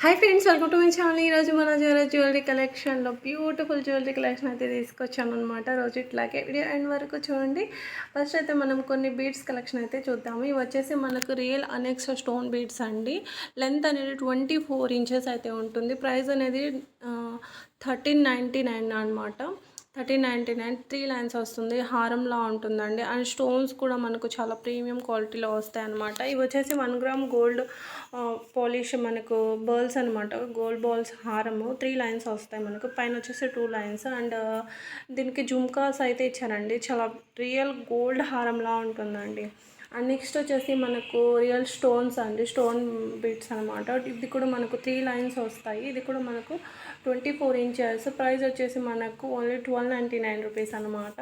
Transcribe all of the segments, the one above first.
Hi friends welcome to my channel ఈరోజు మన jewellery jewellery కలెక్షన్లో బ్యూటిఫుల్ జ్యువెలరీ కలెక్షన్ అయితే తీసుకొచ్చాను అనమాట రోజు ఇట్లాగే వీడియో ఎండ్ వరకు చూడండి. ఫస్ట్ అయితే మనం కొన్ని బీడ్స్ కలెక్షన్ అయితే చూద్దాము. ఇవి వచ్చేసి మనకు రియల్ అనెక్స్ స్టోన్ బీడ్స్ అండి. లెంత్ అనేది ట్వంటీ ఫోర్ ఇంచెస్ అయితే ఉంటుంది. ప్రైస్ అనేది థర్టీన్ నైంటీ నైన్ అనమాట thirty ninety nine three lines వస్తుంది. హారంలా ఉంటుందండి. అండ్ స్టోన్స్ కూడా మనకు చాలా ప్రీమియం క్వాలిటీలో వస్తాయి అనమాట ఇవి వచ్చేసి వన్ గ్రామ్ గోల్డ్ పాలిష్ మనకు బర్ల్స్ అనమాట గోల్డ్ బాల్స్ హారము త్రీ లైన్స్ వస్తాయి మనకు. పైన వచ్చేసి టూ లైన్స్. అండ్ దీనికి జుమ్కాస్ అయితే ఇచ్చారండి. చాలా రియల్ గోల్డ్ హారంలా ఉంటుందండి. అండ్ నెక్స్ట్ వచ్చేసి మనకు రియల్ స్టోన్స్ అండి. స్టోన్ బీట్స్ అనమాట ఇది కూడా మనకు త్రీ లైన్స్ వస్తాయి. ఇది కూడా మనకు ట్వంటీ ఫోర్ ఇంచెస్ ప్రైస్ వచ్చేసి మనకు only twelve ninety nine rupees అనమాట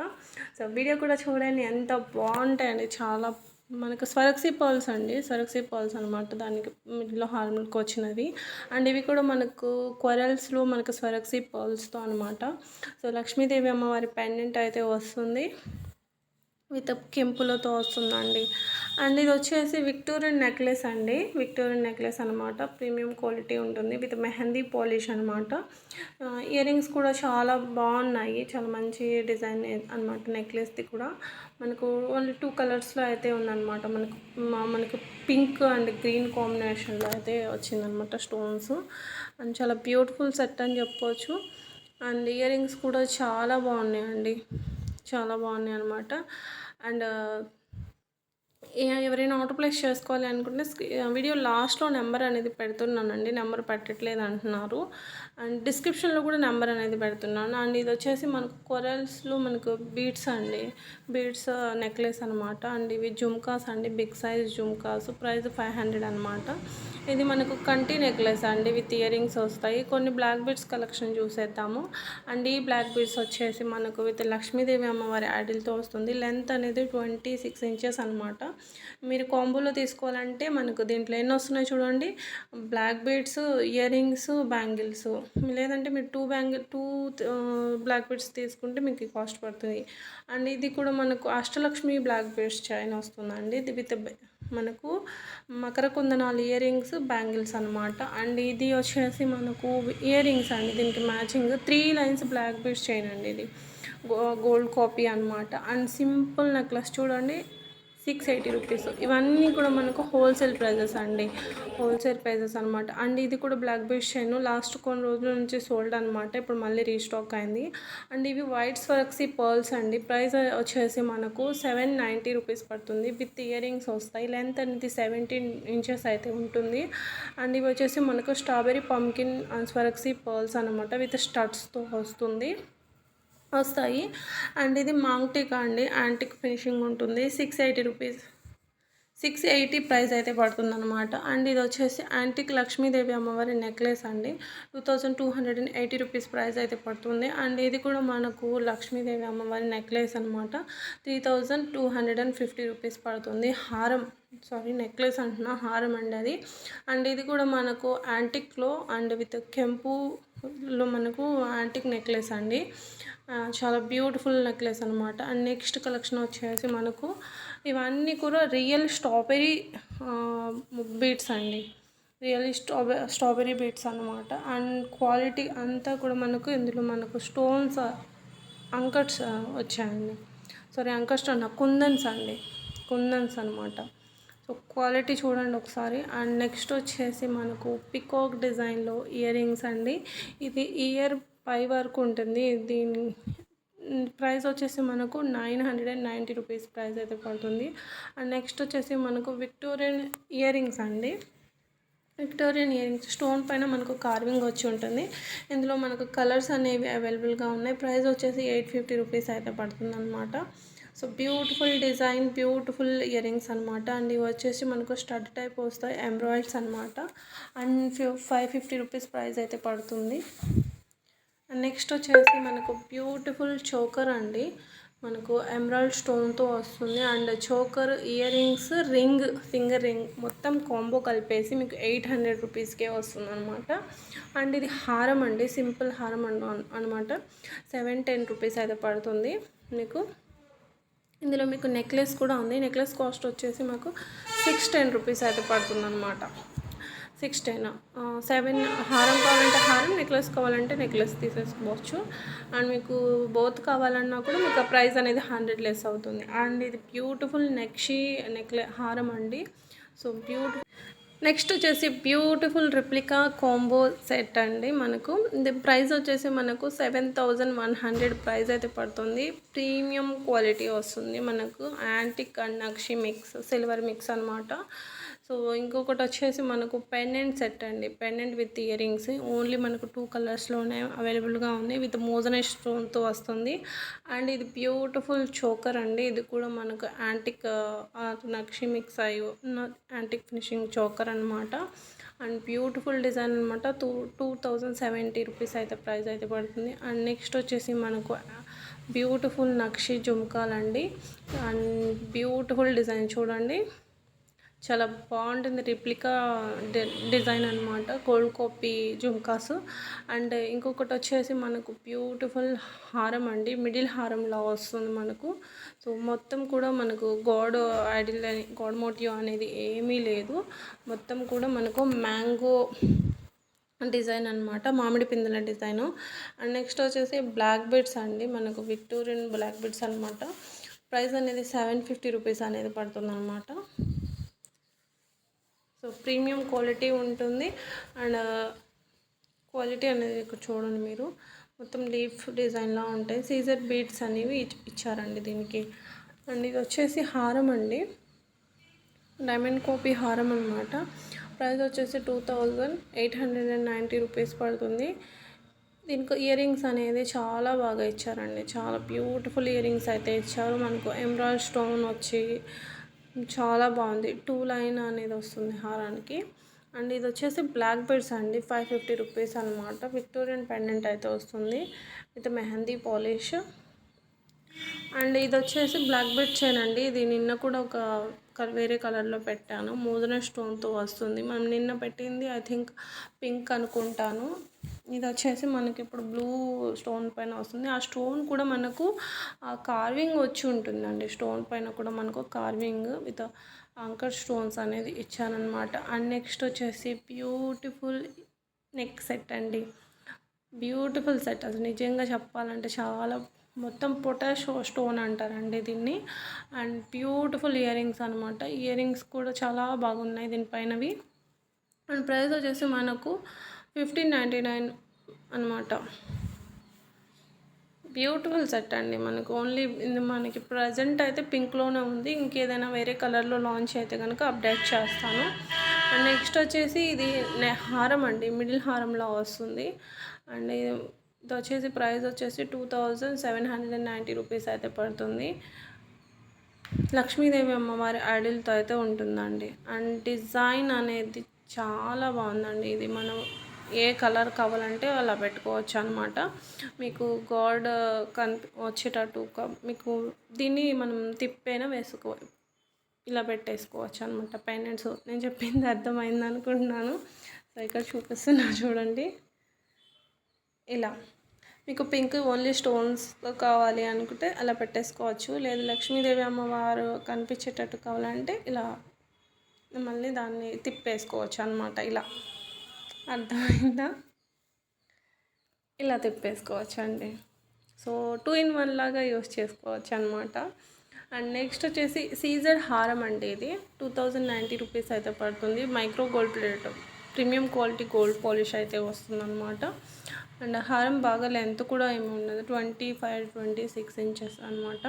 సో వీడియో కూడా చూడండి. ఎంత బాగుంటాయండి. చాలా మనకు స్వరక్సి పర్ల్స్ అండి. స్వరక్సీ పర్ల్స్ అనమాట దానికి మిడిల్లో హార్మోన్కి వచ్చినవి అండ్ ఇవి కూడా మనకు క్వరల్స్లో మనకు స్వరక్సి పర్ల్స్తో అనమాట సో లక్ష్మీదేవి అమ్మవారి పెండెంట్ అయితే వస్తుంది. విత్ కెంపులతో వస్తుందండి అండ్ ఇది వచ్చేసి విక్టోరియన్ నెక్లెస్ అండి. విక్టోరియన్ నెక్లెస్ అనమాట ప్రీమియం క్వాలిటీ ఉంటుంది. విత్ మెహందీ పాలిష్ అనమాట ఇయర్ రింగ్స్ కూడా చాలా బాగున్నాయి. చాలా మంచి డిజైన్ అనమాట నెక్లెస్ది కూడా. మనకు ఓన్లీ టూ కలర్స్లో అయితే ఉందన్నమాట. మనకు మనకు పింక్ అండ్ గ్రీన్ కాంబినేషన్లో అయితే వచ్చిందనమాట స్టోన్స్. అండ్ చాలా బ్యూటిఫుల్ సెట్ అని చెప్పవచ్చు అండ్ ఇయర్ రింగ్స్ కూడా చాలా బాగున్నాయండి. చాలా బాగున్నాయి అనమాట అండ్ ఎవరైనా ఆటో ప్లేస్ చేసుకోవాలి అనుకుంటే వీడియో లాస్ట్లో నెంబర్ అనేది పెడుతున్నానండి. నెంబర్ పెట్టట్లేదు అంటున్నారు. అండ్ డిస్క్రిప్షన్లో కూడా నెంబర్ అనేది పెడుతున్నాను. అండ్ ఇది వచ్చేసి మనకు కొరల్స్లో మనకు బీడ్స్ అండి. బీడ్స్ నెక్లెస్ అనమాట అండ్ ఇవి జుమ్కాస్ అండి. Big size jhumkas. Price five hundred అనమాట ఇది మనకు కంటి నెక్లెస్ అండి. విత్ ఇయరింగ్స్ వస్తాయి. కొన్ని బ్లాక్ బీడ్స్ కలెక్షన్ చూసేద్దాము. అండ్ ఈ బ్లాక్ బీడ్స్ వచ్చేసి మనకు విత్ లక్ష్మీదేవి అమ్మవారి యాడిల్తో వస్తుంది. లెంత్ అనేది ట్వంటీ సిక్స్ ఇంచెస్ అనమాట మీరు కాంబోలో తీసుకోవాలంటే మనకు దీంట్లో ఎన్ని వస్తున్నాయి చూడండి. Black beads earrings bangles. లేదంటే మీరు two bangle two black beads తీసుకుంటే మీకు కాస్ట్ పడుతుంది. అండ్ ఇది కూడా మనకు అష్టలక్ష్మి బ్లాక్ బీడ్స్ చైన్ వస్తుందండి. ఇది విత్ మనకు మకర కుందనాలు ఇయర్ రింగ్స్ బ్యాంగిల్స్ అనమాట అండ్ ఇది వచ్చేసి మనకు ఇయర్ రింగ్స్ అండి. దీనికి matching three lines black beads chain అండి ఇది. గోల్డ్ కాపీ అనమాట అండ్ సింపుల్ నెక్లెస్ చూడండి. Six eighty rupees. ఇవన్నీ కూడా మనకు హోల్సేల్ ప్రైజెస్ అండి. హోల్సేల్ ప్రైజెస్ అనమాట అండ్ ఇది కూడా బ్లాక్ బీడ్స్ షైన్. లాస్ట్ కొన్ని రోజుల నుంచి సోల్డ్ అనమాట ఇప్పుడు మళ్ళీ రీస్టాక్ అయింది. అండ్ ఇవి వైట్ స్వర్క్సీ పర్ల్స్ అండి. ప్రైస్ వచ్చేసి మనకు సెవెన్ నైంటీ రూపీస్ పడుతుంది. విత్ ఇయర్ రింగ్స్ వస్తాయి. లెంత్ అనేది సెవెంటీన్ ఇంచెస్ అయితే ఉంటుంది. అండ్ ఇవి వచ్చేసి మనకు స్ట్రాబెరీ పంకిన్ స్వరక్సీ పర్ల్స్ అనమాట విత్ స్టడ్స్తో వస్తుంది. వస్తాయి. అండ్ ఇది మాంగ్టిక్ అండి. యాంటిక్ ఫినిషింగ్ ఉంటుంది. Six eighty rupees. Six eighty price అయితే పడుతుంది అనమాట అండ్ ఇది వచ్చేసి యాంటిక్ లక్ష్మీదేవి అమ్మవారి నెక్లెస్ అండి. Two thousand two hundred and eighty rupees price అయితే పడుతుంది. అండ్ ఇది కూడా మనకు లక్ష్మీదేవి అమ్మవారి నెక్లెస్ అనమాట three thousand two hundred and fifty rupees పడుతుంది. హారం సారీ నెక్లెస్ అంటున్నా. హారం అండి అది. అండ్ ఇది కూడా మనకు యాంటిక్లో అండ్ విత్ కెంపులో మనకు యాంటిక్ నెక్లెస్ అండి. చాలా బ్యూటిఫుల్ నెక్లెస్ అనమాట అండ్ నెక్స్ట్ కలెక్షన్ వచ్చేసి మనకు ఇవన్నీ కూడా రియల్ స్ట్రాబెరీ బీట్స్ అండి. రియల్ స్ట్రాబె స్ట్రాబెరీ బీట్స్ అనమాట అండ్ క్వాలిటీ అంతా కూడా మనకు ఇందులో మనకు స్టోన్స్ అంకట్స్ వచ్చాయండి. సారీ అంకట్స్ అన్న కుందన్స్ అండి. కుందన్స్ అనమాట సో క్వాలిటీ చూడండి ఒకసారి. అండ్ నెక్స్ట్ వచ్చేసి మనకు పికాక్ డిజైన్లో ఇయర్ రింగ్స్ అండి. ఇది ఇయర్ పై వరకు ఉంటుంది. దీని ప్రైస్ వచ్చేసి మనకు nine hundred and ninety rupees price అయితే పడుతుంది. అండ్ నెక్స్ట్ వచ్చేసి మనకు విక్టోరియన్ ఇయర్ రింగ్స్ అండి. విక్టోరియన్ ఇయర్ రింగ్స్ స్టోన్ పైన మనకు కార్వింగ్ వచ్చి ఉంటుంది. ఇందులో మనకు కలర్స్ అనేవి అవైలబుల్గా ఉన్నాయి. ప్రైస్ వచ్చేసి ఎయిట్ ఫిఫ్టీ రూపీస్ అయితే పడుతుంది అనమాట so beautiful design beautiful earrings అనమాట అండ్ ఇవి వచ్చేసి మనకు స్టడ్ టైప్ వస్తాయి ఎంబ్రాయిడ్స్ అనమాట and five fifty rupees price అయితే పడుతుంది. నెక్స్ట్ వచ్చేసి మనకు బ్యూటిఫుల్ చోకర్ అండి. మనకు ఎమరాల్డ్ స్టోన్తో వస్తుంది. And choker earrings ring finger ring మొత్తం కాంబో కలిపేసి మీకు ఎయిట్ హండ్రెడ్ రూపీస్కే వస్తుంది అనమాట అండ్ ఇది హారం అండి. సింపుల్ హారం అనమాట సెవెన్ టెన్ రూపీస్ అయితే పడుతుంది మీకు. ఇందులో మీకు నెక్లెస్ కూడా ఉంది. నెక్లెస్ కాస్ట్ వచ్చేసి మాకు సిక్స్ టెన్ రూపీస్ అయితే పడుతుంది అనమాట సిక్స్ టెన్ సెవెన్ హారం కావాలంటే హారం నెక్లెస్ కావాలంటే నెక్లెస్ తీసేసుకోవచ్చు. అండ్ మీకు బోత్ కావాలన్నా కూడా మీకు ఆ ప్రైస్ అనేది హండ్రెడ్ లెస్ అవుతుంది. అండ్ ఇది బ్యూటిఫుల్ నెక్షీ నెక్లె హారం అండి. సో బ్యూటిఫుల్ నెక్స్ట్ వచ్చేసి బ్యూటిఫుల్ రిప్లికా కాంబో సెట్ అండి మనకు. ఇది ప్రైస్ వచ్చేసి మనకు seven thousand one hundred price అయితే పడుతుంది. ప్రీమియం క్వాలిటీ వస్తుంది మనకు. Antique and nakshi mix silver mix అనమాట సో ఇంకొకటి వచ్చేసి మనకు పెండెంట్ సెట్ అండి. Pendant with earrings only మనకు టూ కలర్స్లోనే అవైలబుల్గా ఉంది. విత్ మోజనే స్టోన్తో వస్తుంది. అండ్ ఇది బ్యూటిఫుల్ చోకర్ అండి. ఇది కూడా మనకు యాంటిక్ నక్షి మిక్స్ అయ్యి యాంటిక్ ఫినిషింగ్ చోకర్ అనమాట అండ్ బ్యూటిఫుల్ డిజైన్ అనమాట two two thousand seventy rupees అయితే ప్రైస్ అయితే పడుతుంది. అండ్ నెక్స్ట్ వచ్చేసి మనకు బ్యూటిఫుల్ నక్షి జుమ్కాలండి అండ్ బ్యూటిఫుల్ డిజైన్ చూడండి. చాలా బాగుంటుంది రిప్లికా డిజైన్ అనమాట గోల్డ్ కాపీ జుంకాస్. అండ్ ఇంకొకటి వచ్చేసి మనకు బ్యూటిఫుల్ హారం అండి. మిడిల్ హారంలా వస్తుంది మనకు. సో మొత్తం కూడా మనకు గాడ్ ఐడిల్ గాడ్ మోటివ్ అనేది ఏమీ లేదు. మొత్తం కూడా మనకు మ్యాంగో డిజైన్ అనమాట మామిడి పిందెల డిజైన్ అండ్ నెక్స్ట్ వచ్చేసి బ్లాక్ బెడ్స్ అండి. మనకు విక్టోరియన్ బ్లాక్ బెడ్స్ అనమాట ప్రైస్ అనేది సెవెన్ ఫిఫ్టీ రూపీస్ అనేది పడుతుంది అనమాట సో ప్రీమియం క్వాలిటీ ఉంటుంది అండ్ uh, క్వాలిటీ అనేది ఇక్కడ చూడండి మీరు. మొత్తం లీఫ్ డిజైన్లా ఉంటాయి. సీజర్ బీడ్స్ అనేవి ఇచ్చారండి దీనికి. అండ్ ఇది వచ్చేసి హారం అండి. డైమండ్ కాపీ హారం అనమాట ప్రైస్ వచ్చేసి two thousand eight hundred and ninety rupees పడుతుంది. దీనికి ఇయర్ రింగ్స్ అనేది చాలా బాగా ఇచ్చారండి. చాలా బ్యూటిఫుల్ ఇయర్ రింగ్స్ అయితే ఇచ్చారు. మనకు ఎమరాల్డ్ స్టోన్ వచ్చి చాలా బాగుంది. టూ లైన్ అనేది వస్తుంది హారానికి. అండ్ ఇది వచ్చేసి బ్లాక్ బెడ్స్ అండి. ఫైవ్ ఫిఫ్టీ రూపీస్ అనమాట విక్టోరియన్ పెండెంట్ అయితే వస్తుంది. With mehndi polish. అండ్ ఇది వచ్చేసి బ్లాక్ బెడ్ చైన్ అండి. ఇది నిన్న కూడా ఒక వేరే కలర్లో పెట్టాను. మోదన స్టోన్తో వస్తుంది. మనం నిన్న పెట్టింది ఐ థింక్ పింక్ అనుకుంటాను. ఇది వచ్చేసి మనకి ఇప్పుడు బ్లూ స్టోన్ పైన వస్తుంది. ఆ స్టోన్ కూడా మనకు కార్వింగ్ వచ్చి ఉంటుందండి. స్టోన్ పైన కూడా మనకు కార్వింగ్ విత్ అంకర్ స్టోన్స్ అనేది ఇచ్చానమాట అండ్ నెక్స్ట్ వచ్చేసి బ్యూటిఫుల్ నెక్ సెట్ అండి. బ్యూటిఫుల్ సెట్ అసలు నిజంగా చెప్పాలంటే చాలా మొత్తం పొటాషో స్టోన్ అంటారండి దీన్ని. అండ్ బ్యూటిఫుల్ ఇయర్ రింగ్స్ అనమాట ఇయర్ రింగ్స్ కూడా చాలా బాగున్నాయి దీనిపైనవి. అండ్ ప్రైస్ వచ్చేసి మనకు ఫిఫ్టీన్ నైంటీ నైన్ అనమాట బ్యూటిఫుల్ సెట్ అండి మనకు. ఓన్లీ మనకి ప్రజెంట్ అయితే పింక్లోనే ఉంది. ఇంకేదైనా వేరే కలర్లో లాంచ్ అయితే కనుక అప్డేట్ చేస్తాను. అండ్ నెక్స్ట్ వచ్చేసి ఇది హారం అండి. మిడిల్ హారంలో వస్తుంది. అండ్ ఇది వచ్చేసి ప్రైస్ వచ్చేసి two thousand seven hundred and ninety rupees అయితే పడుతుంది. లక్ష్మీదేవి అమ్మవారి ఐడిల్తో అయితే ఉంటుందండి. అండ్ డిజైన్ అనేది చాలా బాగుందండి. ఇది మనం ఏ కలర్ కావాలంటే అలా పెట్టుకోవచ్చు అనమాట మీకు గాడ్ కనిపి వచ్చేటట్టు మీకు దీన్ని మనం తిప్పైనా వేసుకో ఇలా పెట్టేసుకోవచ్చు అనమాట పెండెంట్స్ నేను చెప్పింది అర్థమైంది అనుకుంటున్నాను. సో ఇక్కడ చూపిస్తున్నా చూడండి. ఇలా. మీకు పింక్ ఓన్లీ స్టోన్స్ కావాలి అనుకుంటే అలా పెట్టేసుకోవచ్చు. లేదు లక్ష్మీదేవి అమ్మవారు కనిపించేటట్టు కావాలంటే ఇలా మళ్ళీ దాన్ని తిప్పేసుకోవచ్చు అనమాట ఇలా. అర్థమైందా? ఇలా తిప్పేసుకోవచ్చు అండి సో టూ ఇన్ వన్ లాగా యూస్ చేసుకోవచ్చు అనమాట అండ్ నెక్స్ట్ వచ్చేసి సీజర్ హారం అండి ఇది. టూ థౌజండ్ నైంటీ రూపీస్ అయితే పడుతుంది. Micro gold plate premium quality gold polish అయితే వస్తుందన్నమాట. అండ్ హారం బాగా లెంత్ కూడా ఏమి ఉండదు. Twenty five twenty six inches అనమాట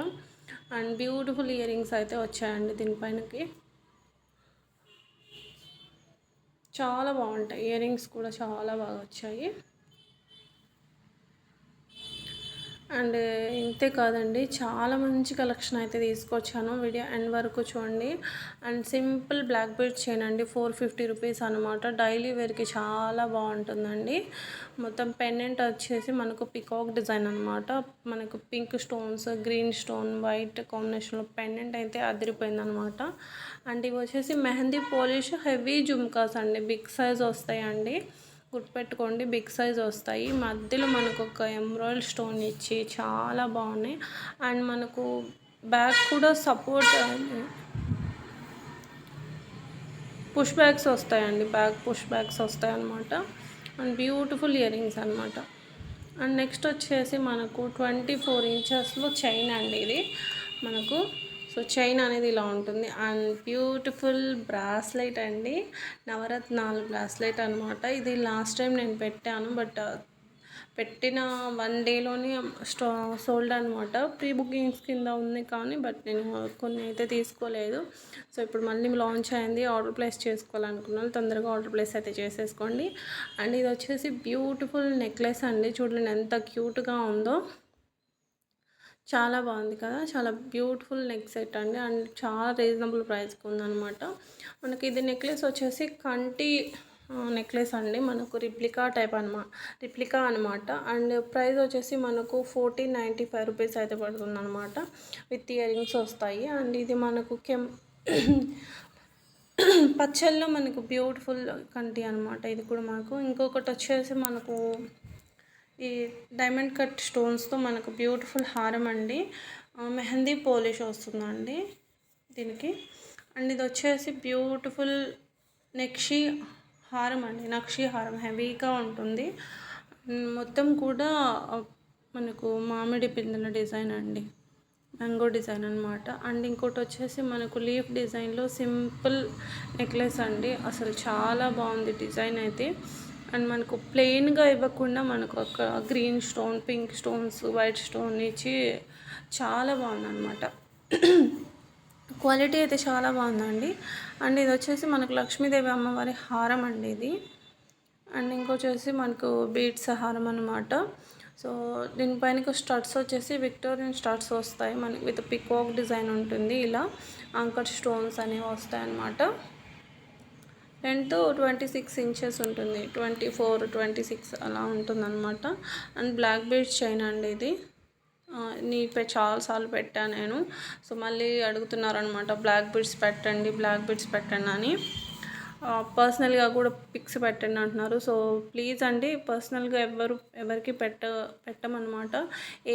అండ్ బ్యూటిఫుల్ ఇయర్ రింగ్స్ అయితే వచ్చాయండి దీనిపైనకి. చాలా బాగుంటాయి. ఇయర్ రింగ్స్ కూడా చాలా బాగా వచ్చాయి. అండ్ ఇంతే కాదండి చాలా మంచి కలెక్షన్ అయితే తీసుకొచ్చాను. వీడియో ఎండ్ వరకు చూడండి. And simple black belt chain అండి ఫోర్ ఫిఫ్టీ రూపీస్ అనమాట డైలీ వేర్కి చాలా బాగుంటుందండి. మొత్తం పెండెంట్ వచ్చేసి మనకు పికాక్ డిజైన్ అనమాట మనకు pink stones green stone white కాంబినేషన్లో పెండెంట్ అయితే అదిరిపోయింది అనమాట అండ్ ఇవి వచ్చేసి మెహందీ పోలిష్ హెవీ జుమ్కాస్ అండి బిగ్ సైజ్ వస్తాయండి. గుర్తుపెట్టుకోండి బిగ్ సైజ్ వస్తాయి. మధ్యలో మనకు ఒక ఎంబ్రాయిడ్ స్టోన్ ఇచ్చి చాలా బాగున్నాయి. అండ్ మనకు బ్యాక్ కూడా సపోర్ట్ పుష్ బ్యాగ్స్ వస్తాయండి. బ్యాగ్ పుష్ బ్యాగ్స్ వస్తాయి అన్నమాట అండ్ బ్యూటిఫుల్ ఇయర్ రింగ్స్ అనమాట అండ్ నెక్స్ట్ వచ్చేసి మనకు ట్వంటీ ఫోర్ ఇంచెస్లో చైన్ అండి ఇది. మనకు సో చైన్ అనేది ఇలా ఉంటుంది. అండ్ బ్యూటిఫుల్ బ్రాస్లైట్ అండి. నవరత్నాలు బ్రాస్లైట్ అనమాట ఇది లాస్ట్ టైం నేను పెట్టాను బట్ పెట్టిన వన్ డేలోనే స్టా సోల్డ్ అనమాట ప్రీ బుకింగ్స్ కింద ఉంది కానీ బట్ నేను కొన్ని అయితే తీసుకోలేదు. సో ఇప్పుడు మళ్ళీ లాంచ్ అయింది. ఆర్డర్ ప్లేస్ చేసుకోవాలనుకున్నాను. తొందరగా ఆర్డర్ ప్లేస్ అయితే చేసేసుకోండి. అండ్ ఇది వచ్చేసి బ్యూటిఫుల్ నెక్లెస్ అండి. చూడండి ఎంత క్యూట్గా ఉందో. చాలా బాగుంది కదా. చాలా బ్యూటిఫుల్ నెక్ సెట్ అండి. అండ్ చాలా రీజనబుల్ ప్రైస్కి ఉందన్నమాట. మనకి ఇది నెక్లెస్ వచ్చేసి కంటి నెక్లెస్ అండి. మనకు రిప్లికా టైప్ అనమా రిప్లికా అనమాట అండ్ ప్రైస్ వచ్చేసి మనకు ఫోర్టీన్ నైంటీ ఫైవ్ రూపీస్ అయితే పడుతుంది అనమాట విత్ ఇయర్ రింగ్స్ వస్తాయి. అండ్ ఇది మనకు కెమ్ పచ్చల్లో మనకు బ్యూటిఫుల్ కంటి అనమాట ఇది కూడా మనకు ఇంకొకటి వచ్చేసి మనకు ఈ డైమండ్ కట్ స్టోన్స్తో మనకు బ్యూటిఫుల్ హారం అండి. మెహందీ పోలిష్ వస్తుందండి దీనికి. అండ్ ఇది వచ్చేసి బ్యూటిఫుల్ నెక్షి హారం అండి. నక్షి హారం హెవీగా ఉంటుంది. మొత్తం కూడా మనకు మామిడి పిందెల డిజైన్ అండి. మ్యాంగో డిజైన్ అనమాట అండ్ ఇంకోటి వచ్చేసి మనకు లీఫ్ డిజైన్లో సింపుల్ నెక్లెస్ అండి. అసలు చాలా బాగుంది డిజైన్ అయితే. అండ్ మనకు ప్లెయిన్గా ఇవ్వకుండా మనకు ఒక green stone pink stones white stone ఇచ్చి చాలా బాగుంది అనమాట క్వాలిటీ అయితే చాలా బాగుందండి. అండ్ ఇది వచ్చేసి మనకు లక్ష్మీదేవి అమ్మవారి హారం అండి ఇది. అండ్ ఇంకొచ్చేసి మనకు బీట్స్ హారం అనమాట సో దీనిపైన స్టడ్స్ వచ్చేసి విక్టోరియన్ స్టడ్స్ వస్తాయి. మనకి విత్ పికాక్ డిజైన్ ఉంటుంది. ఇలా అంకర్ స్టోన్స్ అనేవి వస్తాయి అన్నమాట లెంత్ ట్వంటీ సిక్స్ ఇంచెస్ ఉంటుంది. ట్వంటీ ఫోర్ ట్వంటీ సిక్స్ అలా ఉంటుందన్నమాట. అండ్ బ్లాక్ బీడ్స్ చైన్ అండి ఇది. నీ చాలాసార్లు పెట్టాను నేను. సో మళ్ళీ అడుగుతున్నారనమాట బ్లాక్ బిడ్స్ పెట్టండి బ్లాక్ బిడ్స్ పెట్టండి అని. పర్సనల్గా కూడా పిక్స్ పెట్టండి అంటున్నారు. సో ప్లీజ్ అండి పర్సనల్గా ఎవరు ఎవరికి పెట్ట పెట్టమన్నమాట.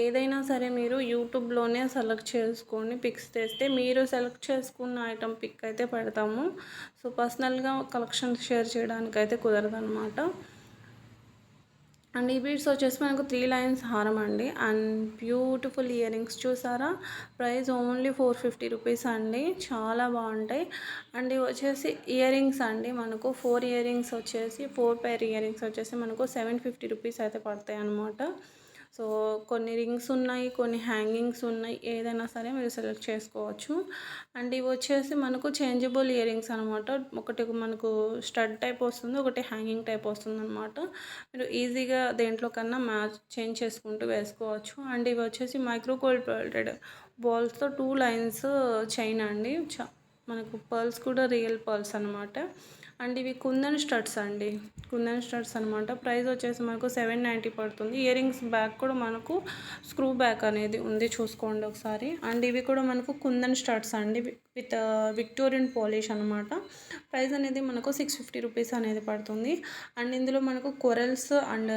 ఏదైనా సరే మీరు యూట్యూబ్లోనే సెలెక్ట్ చేసుకొని పిక్స్ తెస్తే మీరు సెలెక్ట్ చేసుకున్న ఐటమ్ పిక్ అయితే పెడతాము. సో పర్సనల్గా కలెక్షన్ షేర్ చేయడానికి అయితే కుదరదు అనమాట అండ్ ఈ బీడ్స్ వచ్చేసి మనకు త్రీ లైన్స్ హారం అండి. అండ్ బ్యూటిఫుల్ ఇయర్ రింగ్స్ చూసారా? Price only four fifty rupees అండి. చాలా బాగుంటాయి. అండ్ ఇవి వచ్చేసి ఇయర్ రింగ్స్ అండి. మనకు ఫోర్ ఇయర్ రింగ్స్ వచ్చేసి ఫోర్ పేర్ ఇయర్ రింగ్స్ వచ్చేసి మనకు సెవెన్ ఫిఫ్టీ రూపీస్ అయితే పడతాయి అనమాట సో కొన్ని రింగ్స్ ఉన్నాయి కొన్ని హ్యాంగింగ్స్ ఉన్నాయి ఏదైనా సరే మీరు సెలెక్ట్ చేసుకోవచ్చు. అండ్ ఇవి వచ్చేసి మనకు చేంజబుల్ ఇయర్ రింగ్స్ అనమాట ఒకటి మనకు స్టడ్ టైప్ వస్తుంది ఒకటి హ్యాంగింగ్ టైప్ వస్తుంది అనమాట మీరు ఈజీగా దేంట్లో కన్నా మ్యాచ్ చేంజ్ చేసుకుంటూ వేసుకోవచ్చు. అండ్ ఇవి వచ్చేసి మైక్రో గోల్డ్ బాల్స్తో టూ లైన్స్ చైన్ అండి. మనకు పర్ల్స్ కూడా రియల్ పర్ల్స్ అనమాట అండ్ ఇవి కుందన్ స్టడ్స్ అండి. కుందన్ స్టడ్స్ అనమాట ప్రైస్ వచ్చేసి మనకు సెవెన్ నైంటీ పడుతుంది. ఇయర్ రింగ్స్ బ్యాక్ కూడా మనకు స్క్రూ బ్యాక్ అనేది ఉంది చూసుకోండి ఒకసారి. అండ్ ఇవి కూడా మనకు కుందన్ స్టడ్స్ అండి. విత్ విక్టోరియన్ పాలిష్ అనమాట ప్రైస్ అనేది మనకు సిక్స్ ఫిఫ్టీ రూపీస్ అనేది పడుతుంది. అండ్ ఇందులో మనకు కొరల్స్ అండ్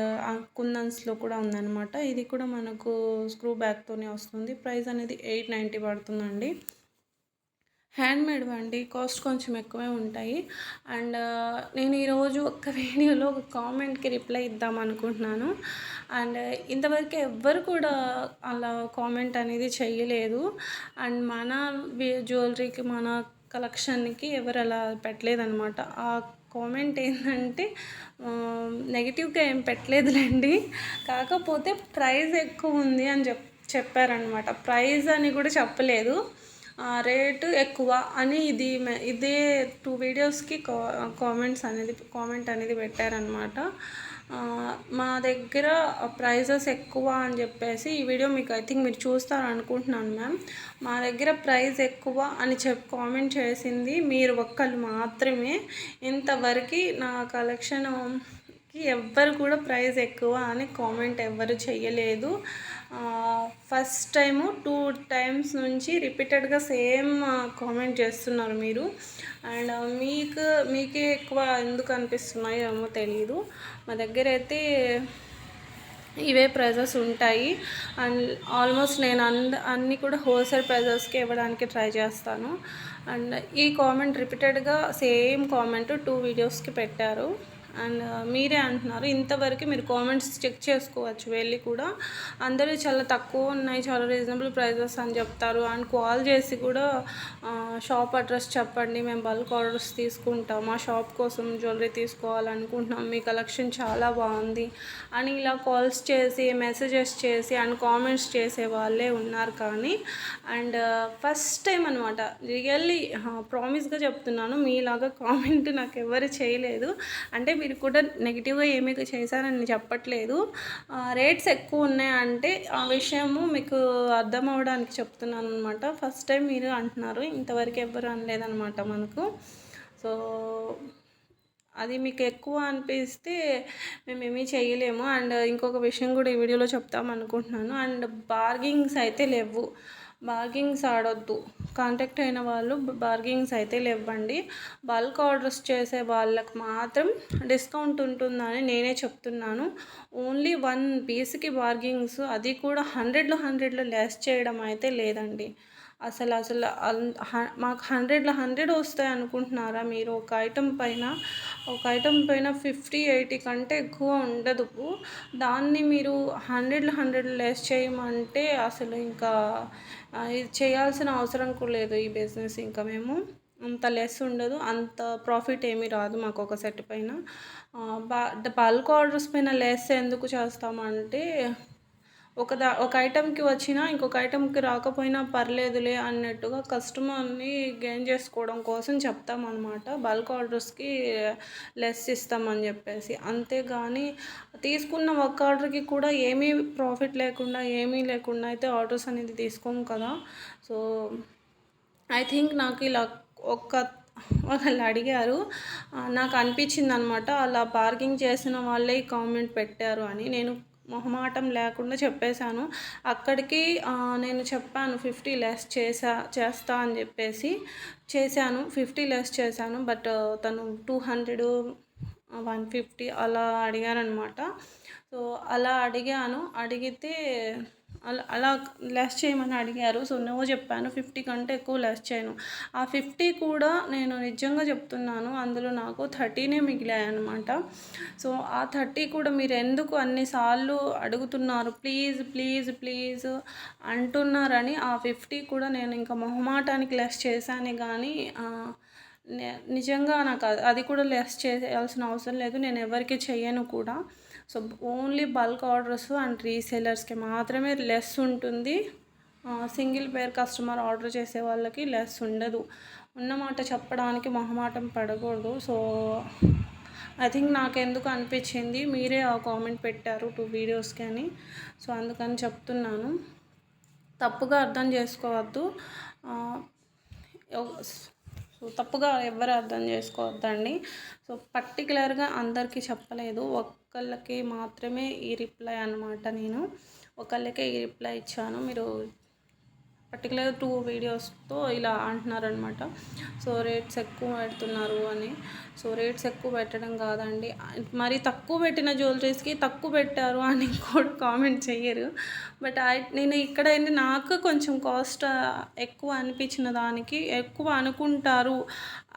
కుందన్స్లో కూడా ఉందన్నమాట. ఇది కూడా మనకు స్క్రూ బ్యాక్తోనే వస్తుంది. ప్రైస్ అనేది ఎయిట్ నైంటీ పడుతుందండి. హ్యాండ్మేడ్ అండి కాస్ట్ కొంచెం ఎక్కువే ఉంటాయి. అండ్ నేను ఈరోజు ఒక్క వీడియోలో ఒక కామెంట్కి రిప్లై ఇద్దాం అనుకుంటున్నాను. అండ్ ఇంతవరకు ఎవ్వరు కూడా అలా కామెంట్ అనేది చేయలేదు. అండ్ మన జ్యువెలరీకి మన కలెక్షన్కి ఎవరు అలా పెట్టలేదన్నమాట. ఆ కామెంట్ ఏంటంటే నెగిటివ్గా ఏం పెట్టలేదులేండి. కాకపోతే ప్రైస్ ఎక్కువ ఉంది అని చెప్ చెప్పారనమాట ప్రైస్ అని కూడా చెప్పలేదు. రేటు ఎక్కువ అని ఇది ఇదే టూ వీడియోస్కి కామెంట్స్ అనేది కామెంట్ అనేది పెట్టారనమాట మా దగ్గర ప్రైజెస్ ఎక్కువ అని చెప్పేసి ఈ వీడియో మీకు ఐ థింక్ మీరు చూస్తారు అనుకుంటున్నాను మ్యామ్ మా దగ్గర ప్రైస్ ఎక్కువ అని చెప్పి కామెంట్ చేసింది మీరు ఒక్కళ్ళు మాత్రమే. ఇంతవరకు నా కలెక్షన్ ఎవ్వరు కూడా ప్రైస్ ఎక్కువ అని కామెంట్ ఎవ్వరు చేయలేదు ఫస్ట్ టైము టూ టైమ్స్ నుంచి రిపీటెడ్గా సేమ్ కామెంట్ చేస్తున్నారు మీరు. అండ్ మీకు మీకే ఎక్కువ ఎందుకు అనిపిస్తున్నాయో ఏమో తెలియదు మా దగ్గర అయితే ఇవే ప్రైజెస్ ఉంటాయి. అండ్ ఆల్మోస్ట్ నేను అంద అన్నీ కూడా హోల్సేల్ ప్రైజెస్కి ఇవ్వడానికి ట్రై చేస్తాను. అండ్ ఈ కామెంట్ రిపీటెడ్గా సేమ్ కామెంట్ టూ వీడియోస్కి పెట్టారు. అండ్ మీరే అంటున్నారు. ఇంతవరకు మీరు కామెంట్స్ చెక్ చేసుకోవచ్చు. వెళ్ళి కూడా అందరూ చాలా తక్కువ ఉన్నాయి చాలా రీజనబుల్ ప్రైజెస్ అని చెప్తారు. అండ్ కాల్ చేసి కూడా షాప్ అడ్రస్ చెప్పండి. మేము బల్క్ ఆర్డర్స్ తీసుకుంటాం. మా షాప్ కోసం జ్యువెలరీ తీసుకోవాలనుకుంటున్నాం. మీ కలెక్షన్ చాలా బాగుంది అని ఇలా కాల్స్ చేసి మెసేజెస్ చేసి అండ్ కామెంట్స్ చేసే వాళ్ళే ఉన్నారు కానీ అండ్ ఫస్ట్ టైం అనమాట రియల్లీ ప్రామిస్గా చెప్తున్నాను. మీలాగా కామెంట్ నాకు ఎవరు చేయలేదు. అంటే మీరు కూడా నెగిటివ్గా ఏమీ చేశారని చెప్పట్లేదు. రేట్స్ ఎక్కువ ఉన్నాయంటే ఆ విషయము మీకు అర్థం అవడానికి చెప్తున్నాను అనమాట ఫస్ట్ టైం మీరు అంటున్నారు ఇంతవరకు ఎవ్వరు అనలేదనమాట మనకు. సో అది మీకు ఎక్కువ అనిపిస్తే మేము ఏమీ చేయలేము. అండ్ ఇంకొక విషయం కూడా ఈ వీడియోలో చెప్తాం అనుకుంటున్నాను. అండ్ బార్గింగ్స్ అయితే లేవు. బార్గింగ్స్ ఆడొద్దు. కాంటాక్ట్ అయిన వాళ్ళు బార్గింగ్స్ అయితే లేవ్వండి. బల్క్ ఆర్డర్స్ చేసే వాళ్ళకి మాత్రం డిస్కౌంట్ ఉంటుందని నేనే చెప్తున్నాను. ఓన్లీ వన్ పీస్కి బార్గింగ్స్ అది కూడా హండ్రెడ్లో హండ్రెడ్లో లెస్ చేయడం అయితే లేదండి. అసలు అసలు మాకు హండ్రెడ్లో హండ్రెడ్ వస్తాయి అనుకుంటున్నారా మీరు? ఒక ఐటెం పైన ఒక ఐటెం పైన ఫిఫ్టీ ఎయిటీ కంటే ఎక్కువ ఉండదు. దాన్ని మీరు హండ్రెడ్లో హండ్రెడ్ లెస్ చేయమంటే అసలు ఇంకా ఇది చేయాల్సిన అవసరం కూడా లేదు ఈ బిజినెస్ ఇంకా మేము. అంత లెస్ ఉండదు అంత ప్రాఫిట్ ఏమీ రాదు మాకు ఒక సెట్ పైన. బల్క్ ఆర్డర్స్ పైన లెస్ ఎందుకు చేస్తామంటే ఒక దా ఒక ఐటెంకి వచ్చినా ఇంకొక ఐటెంకి రాకపోయినా పర్లేదులే అన్నట్టుగా కస్టమర్ని గెయిన్ చేసుకోవడం కోసం చెప్తామన్నమాట. బల్క్ ఆర్డర్స్కి లెస్ ఇస్తామని చెప్పేసి. అంతేగాని తీసుకున్న ఒక్క ఆర్డర్కి కూడా ఏమీ ప్రాఫిట్ లేకుండా ఏమీ లేకుండా అయితే ఆర్డర్స్ అనేది తీసుకోము కదా. సో ఐ థింక్ నాకు ఇలా ఒక్క వాళ్ళు అడిగారు. నాకు అనిపించింది అనమాట అలా పార్కింగ్ చేసిన వాళ్ళే కామెంట్ పెట్టారు అని. నేను మొహమాటం లేకుండా చెప్పేశాను. అక్కడికి నేను చెప్పాను ఫిఫ్టీ లెస్ చేసా చేస్తా అని చెప్పేసి చేశాను. ఫిఫ్టీ లెస్ చేశాను బట్ తను టూ హండ్రెడ్ వన్ ఫిఫ్టీ అలా అడిగారనమాట సో అలా అడిగాను. అడిగితే అలా అలా లెస్ చేయమని అడిగారు. సో నో చెప్పాను. ఫిఫ్టీ కంటే ఎక్కువ లెస్ చేయను. ఆ ఫిఫ్టీ కూడా నేను నిజంగా చెప్తున్నాను. అందులో నాకు థర్టీనే మిగిలాయి అనమాట సో ఆ థర్టీ కూడా మీరు ఎందుకు అన్నిసార్లు అడుగుతున్నారు? ప్లీజ్ ప్లీజ్ ప్లీజ్ అంటున్నారని ఆ ఫిఫ్టీ కూడా నేను ఇంకా మొహమాటానికి లెస్ చేశాను కానీ నిజంగా నాకు అది కూడా లెస్ చేయాల్సిన అవసరం లేదు. నేను ఎవరికి చెయ్యను కూడా. So only bulk orders and రీసేలర్స్కి మాత్రమే లెస్ ఉంటుంది. సింగిల్ పేర్ కస్టమర్ ఆర్డర్ చేసే వాళ్ళకి లెస్ ఉండదు. ఉన్నమాట చెప్పడానికి మొహమాటం పడకూడదు. సో ఐ థింక్ నాకు ఎందుకు అనిపించింది? మీరే ఆ కామెంట్ పెట్టారు టూ వీడియోస్కి అని. సో అందుకని చెప్తున్నాను. తప్పుగా అర్థం చేసుకోవద్దు. సో తప్పుగా ఎవరు అర్థం చేసుకోవద్దండి. సో పర్టికులర్గా అందరికీ చెప్పలేదు. ఒక్కళ్ళకి మాత్రమే ఈ రిప్లై అనమాట నేను. ఒకళ్ళకే ఈ రిప్లై ఇచ్చాను. మీరు పర్టికులర్ టూ వీడియోస్తో ఇలా అంటున్నారనమాట సో రేట్స్ ఎక్కువ పెడుతున్నారు అని. సో రేట్స్ ఎక్కువ పెట్టడం కాదండి. మరి తక్కువ పెట్టిన జ్యువెలరీస్కి తక్కువ పెట్టారు అని కూడా కామెంట్ చెయ్యరు బట్ నేను ఇక్కడ ఏంటి నాకు కొంచెం కాస్ట్ ఎక్కువ అనిపించిన దానికి ఎక్కువ అనుకుంటారు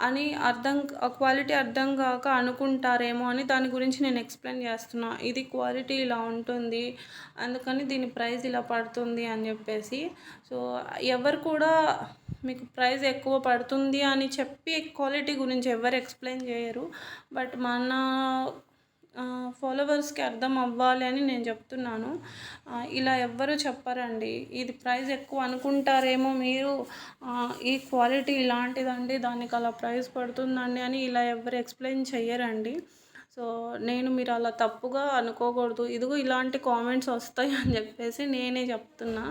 అని అర్థం క్వాలిటీ అర్థం కాక అనుకుంటారేమో అని దాని గురించి నేను ఎక్స్ప్లెయిన్ చేస్తున్నా. ఇది క్వాలిటీ ఇలా ఉంటుంది అందుకని దీని ప్రైస్ ఇలా పడుతుంది అని చెప్పేసి. సో ఎవరు కూడా మీకు ప్రైస్ ఎక్కువ పడుతుంది అని చెప్పి క్వాలిటీ గురించి ఎవరు ఎక్స్ప్లెయిన్ చేయరు. బట్ మన ఫాలోవర్స్కి అర్థం అవ్వాలి అని నేను చెప్తున్నాను. ఇలా ఎవ్వరు చెప్పరండి. ఇది ప్రైస్ ఎక్కువ అనుకుంటారేమో మీరు. ఈ క్వాలిటీ ఇలాంటిదండి దానికి అలా ప్రైస్ పడుతుందండి అని ఇలా ఎవరు ఎక్స్ప్లెయిన్ చెయ్యరండి. సో నేను మీరు అలా తప్పుగా అనుకోకూడదు. ఇదిగో ఇలాంటి కామెంట్స్ వస్తాయి అని చెప్పేసి నేనే చెప్తున్నా.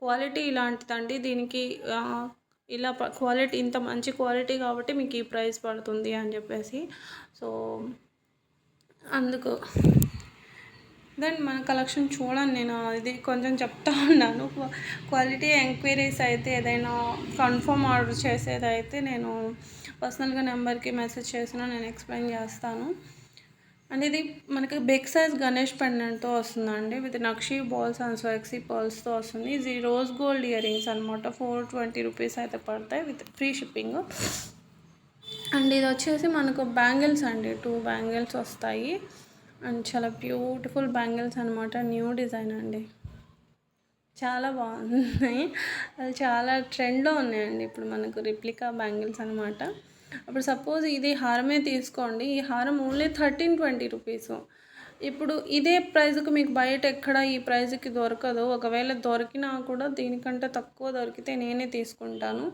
క్వాలిటీ ఇలాంటిదండి. దీనికి ఇలా క్వాలిటీ ఇంత మంచి క్వాలిటీ కాబట్టి మీకు ఈ ప్రైస్ పడుతుంది అని చెప్పేసి. సో అందుకు. దెన్ మన కలెక్షన్ చూడండి నేను. ఇది కొంచెం చెప్తా ఉన్నాను. క్వాలిటీ ఎంక్వైరీస్ అయితే ఏదైనా కన్ఫర్మ్ ఆర్డర్ చేసేదైతే నేను పర్సనల్గా నెంబర్కి మెసేజ్ చేసినా నేను ఎక్స్ప్లెయిన్ చేస్తాను. అండ్ ఇది మనకి బిగ్ సైజ్ గణేష్ పెండెంట్తో వస్తుందండి. With nakshi balls and Swarovski పర్ల్స్తో వస్తుంది. ఇది రోజ్ గోల్డ్ ఇయర్ రింగ్స్ అనమాట ఫోర్ ట్వంటీ రూపీస్ అయితే పడతాయి. విత్ ఫ్రీ షిప్పింగ్ అండ్ ఇది వచ్చేసి మనకు బ్యాంగిల్స్ అండి. టూ బ్యాంగిల్స్ వస్తాయి. అండ్ చాలా బ్యూటిఫుల్ బ్యాంగిల్స్ అనమాట న్యూ డిజైన్ అండి. చాలా బాగున్నాయి. అది చాలా ట్రెండ్లో ఉన్నాయండి. ఇప్పుడు మనకు రిప్లికా బ్యాంగిల్స్ అనమాట అప్పుడు సపోజ్ ఇది హారమే తీసుకోండి. ఈ హారం ఓన్లీ థర్టీన్ ట్వంటీ రూపీస్. ఇప్పుడు ఇదే ప్రైస్కి మీకు బయట ఎక్కడ ఈ ప్రైజ్కి దొరకదు. ఒకవేళ దొరికినా కూడా దీనికంటే తక్కువ దొరికితే నేనే తీసుకుంటాను.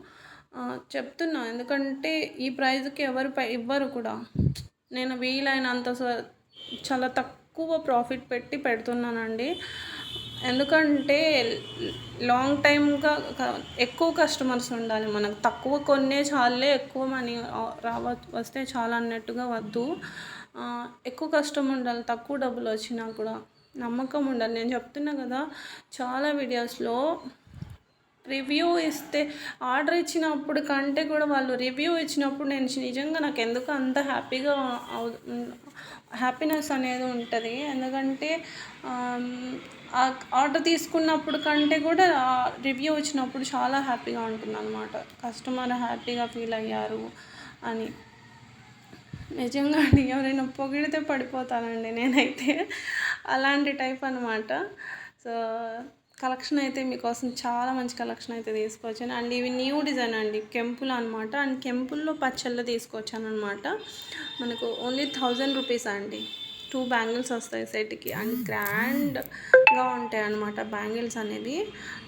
చెప్తున్నా. ఎందుకంటే ఈ ప్రైజ్కి ఎవరు ఇవ్వరు కూడా. నేను వీలైనంత స- చాలా తక్కువ ప్రాఫిట్ పెట్టి పెడుతున్నానండి. ఎందుకంటే లాంగ్ టైమ్గా ఎక్కువ కస్టమర్స్ ఉండాలి మనకు. తక్కువ కొన్నే చాలే ఎక్కువ మనీ రావ వస్తే చాలా అన్నట్టుగా వద్దు. ఎక్కువ కష్టం ఉండాలి తక్కువ డబ్బులు వచ్చినా కూడా నమ్మకం ఉండాలి. నేను చెప్తున్నా కదా చాలా వీడియోస్లో రివ్యూ ఇస్తే ఆర్డర్ ఇచ్చినప్పుడు కంటే కూడా వాళ్ళు రివ్యూ ఇచ్చినప్పుడు నేను నిజంగా నాకు ఎందుకు అంత హ్యాపీగా హ్యాపీనెస్ అనేది ఉంటుంది. ఎందుకంటే ఆర్డర్ తీసుకున్నప్పుడు కంటే కూడా రివ్యూ వచ్చినప్పుడు చాలా హ్యాపీగా ఉంటుంది అనమాట కస్టమర్ హ్యాపీగా ఫీల్ అయ్యారు అని. నిజంగా అండి ఎవరైనా పొగిడితే పడిపోతానండి నేనైతే. అలాంటి టైప్ అనమాట సో కలెక్షన్ అయితే మీకోసం చాలా మంచి కలెక్షన్ అయితే తీసుకొచ్చాను. అండ్ ఇవి న్యూ డిజైన్ అండి కెంపులు అనమాట అండ్ కెంపుల్లో పచ్చళ్ళు తీసుకొచ్చాను అనమాట మనకు ఓన్లీ థౌజండ్ రూపీస్ అండి. టూ బ్యాంగిల్స్ వస్తాయి సెట్కి. అండ్ గ్రాండ్గా ఉంటాయి అనమాట బ్యాంగిల్స్ అనేవి.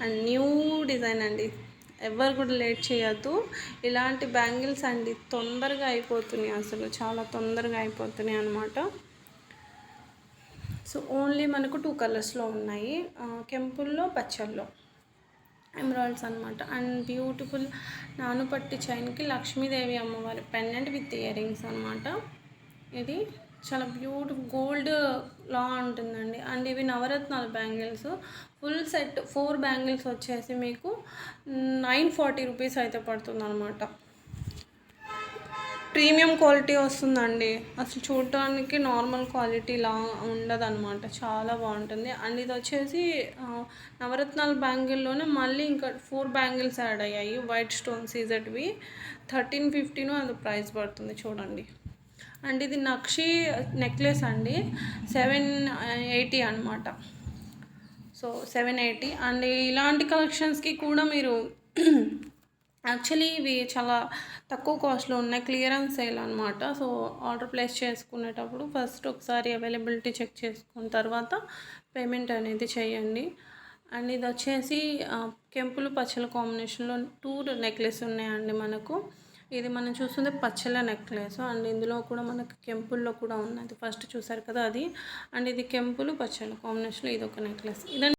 అండ్ న్యూ డిజైన్ అండి. ఎవరు కూడా లేట్ చేయొద్దు. ఇలాంటి బ్యాంగిల్స్ అండి తొందరగా అయిపోతున్నాయి అసలు. చాలా తొందరగా అయిపోతున్నాయి అనమాట సో ఓన్లీ మనకు టూ కలర్స్లో ఉన్నాయి. కెంపుల్లో పచ్చల్లో ఎమరాల్డ్స్ అనమాట అండ్ బ్యూటిఫుల్ నానుపట్టి చైన్కి లక్ష్మీదేవి అమ్మవారి పెండెంట్ విత్ ఇయర్ రింగ్స్ అనమాట ఇది చాలా బ్యూటిఫుల్ గోల్డ్ లా ఉంటుందండి. అండ్ ఇవి నవరత్నాల bangles. Full set four bangles వచ్చేసి మీకు నైన్ ఫార్టీ రూపీస్ అయితే పడుతుంది అనమాట ప్రీమియం క్వాలిటీ వస్తుందండి. అసలు చూడటానికి నార్మల్ క్వాలిటీ లా ఉండదు అనమాట చాలా బాగుంటుంది. అండ్ ఇది వచ్చేసి నవరత్నాల బ్యాంగిల్లోనే మళ్ళీ ఇంకా ఫోర్ బ్యాంగిల్స్ యాడ్ అయ్యాయి. వైట్ స్టోన్ సీజెడ్వి. థర్టీన్ ఫిఫ్టీను అది ప్రైస్ పడుతుంది చూడండి. అండ్ ఇది నక్షి నెక్లెస్ అండి. సెవెన్ ఎయిటీ అనమాట సో సెవెన్ ఎయిటీ. అండ్ ఇలాంటి కలెక్షన్స్కి కూడా మీరు యాక్చువల్లీ ఇవి చాలా తక్కువ కాస్ట్లో ఉన్నాయి. క్లియరెన్స్ సేల్ అనమాట సో ఆర్డర్ ప్లేస్ చేసుకునేటప్పుడు ఫస్ట్ ఒకసారి అవైలబిలిటీ చెక్ చేసుకున్న తర్వాత పేమెంట్ అనేది చేయండి. అండ్ ఇది వచ్చేసి కెంపులు పచ్చల కాంబినేషన్లో టూ నెక్లెస్ ఉన్నాయండి మనకు. ఇది మనం చూస్తుంది పచ్చల నెక్లెస్. అండ్ ఇందులో కూడా మనకు కెంపుల్లో కూడా ఉన్నది. ఫస్ట్ చూసారు కదా అది. అండ్ ఇది కెంపులు పచ్చల కాంబినేషన్లో ఇది ఒక నెక్లెస్. ఇదండి